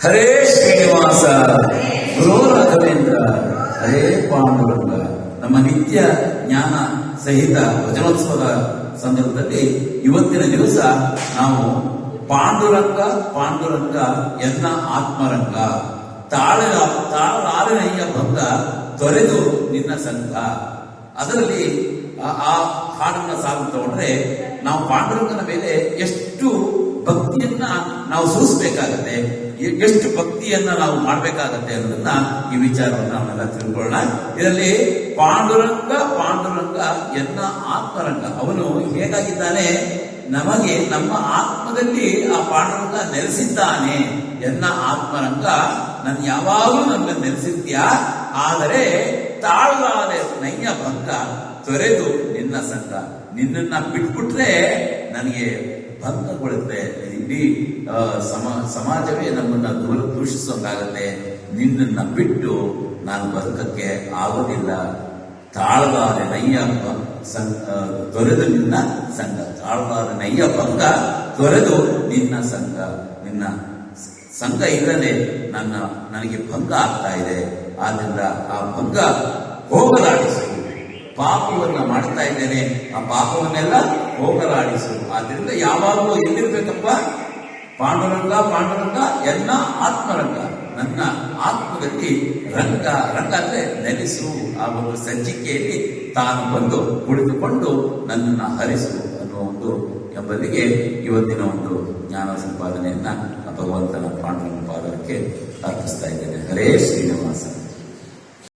ಹರೇ ಶ್ರೀನಿವಾಸ, ಗುರು ರಾಘವೇಂದ್ರ, ಹರೇ ಪಾಂಡುರಂಗ. ನಮ್ಮ ನಿತ್ಯ ಜ್ಞಾನ ಸಹಿತ ವಚನೋತ್ಸವದ ಸಂದರ್ಭದಲ್ಲಿ ಇವತ್ತಿನ ದಿವಸ ನಾವು ಪಾಂಡುರಂಗ ಪಾಂಡುರಂಗ ಎನ್ನ ಆತ್ಮರಂಗ ತಾಳ ತಾಳಾರನಯ್ಯ ಭಂಗ ತೊರೆದು ನಿನ್ನ ಸಂಘ. ಅದರಲ್ಲಿ ಆ ಹಾಡನ್ನ ಸಾಗು ತಗೊಂಡ್ರೆ ನಾವು ಪಾಂಡುರಂಗನ ಮೇಲೆ ಎಷ್ಟು ಭಕ್ತಿಯನ್ನ ನಾವು ಸೂಸಬೇಕಾಗತ್ತೆ. ಎಷ್ಟು ಭಕ್ತಿಯನ್ನ ನಾವು ಮಾಡ್ಬೇಕಾಗತ್ತೆ ಅನ್ನೋದನ್ನ ಈ ವಿಚಾರವನ್ನು ನಾವೆಲ್ಲ ತಿಳ್ಕೊಳ್ಳೋಣ. ಇದರಲ್ಲಿ ಪಾಂಡುರಂಗ ಪಾಂಡುರಂಗ ಎನ್ನ ಆತ್ಮರಂಗ. ಅವನು ಹೇಗಾಗಿದ್ದಾನೆ? ನಮಗೆ ನಮ್ಮ ಆತ್ಮದಲ್ಲಿ ಆ ಪಾಂಡುರಂಗ ನೆಲೆಸಿದ್ದಾನೆ. ಎನ್ನ ಆತ್ಮರಂಗ ನನ್ ಯಾವಾಗಲೂ ನನ್ನ ನೆಲೆಸಿದ್ಯಾ ಆದರೆ ತಾಳಲಾರೆ ನೈಯ ಭಂಗ ತೊರೆದು ನಿನ್ನ ಸಂಘ ನಿನ್ನನ್ನ ಬಿಟ್ಬಿಟ್ರೆ ನನಗೆ ಭಂಗಗೊಳ್ಳುತ್ತೆ. ಇಡೀ ಸಮ, ಸಮಾಜವೇ ನಮ್ಮನ್ನ ದೂರ ದೂಷಿಸೋಕ್ಕಾಗತ್ತೆ ನಿನ್ನನ್ನ ಬಿಟ್ಟು ನಾನು ಬದುಕಕ್ಕೆ ಆಗೋದಿಲ್ಲ. ತಾಳದಾರೆ ನಯ್ಯ ಅಂತ ಸಂ- ತೊರೆದು ನಿನ್ನ ಸಂಘ. ತಾಳದಾರೆ ನಯ್ಯ ಭಂಗ ತೊರೆದು ನಿನ್ನ ಸಂಘ. ನಿನ್ನ ಸಂಘ ಇಲ್ಲದೆ ನನ್ನ, ನನಗೆ ಭಂಗ ಆಗ್ತಾ ಇದೆ. ಆದ್ರಿಂದ ಆ ಭಂಗ ಹೋಗಲಾಡಿಸು. ಪಾಪವನ್ನ ಮಾಡ್ತಾ ಇದ್ದೇನೆ, ಆ ಪಾಪವನ್ನೆಲ್ಲ ಹೋಗಲಾಡಿಸು. ಆದ್ರಿಂದ ಯಾವಾಗಲೂ ಎಲ್ಲಿರ್ಬೇಕಪ್ಪ? ಪಾಂಡುರಂಗ ಪಾಂಡುರಂಗ, ಎಲ್ಲ ಆತ್ಮರಂಗ. ನನ್ನ ಆತ್ಮದಲ್ಲಿ ರಂಗ ರಂಗ ಅಂದ್ರೆ ನೆಲೆಸು. ಆ ಒಂದು ಸಂಚಿಕೆಯಲ್ಲಿ ತಾನು ಬಂದು ಕುಳಿತುಕೊಂಡು ನನ್ನನ್ನು ಹರಿಸು ಅನ್ನುವ ಒಂದು ಎಂಬಲ್ಲಿಗೆ ಇವತ್ತಿನ ಒಂದು ಜ್ಞಾನ ಸಂಪಾದನೆಯನ್ನ ಭಗವಂತನ ಪಾಂಡುರಂಗ ಪಾದಕ್ಕೆ ಅರ್ಪಿಸ್ತಾ ಇದ್ದೇನೆ. ಹರೇ ಶ್ರೀನಿವಾಸ.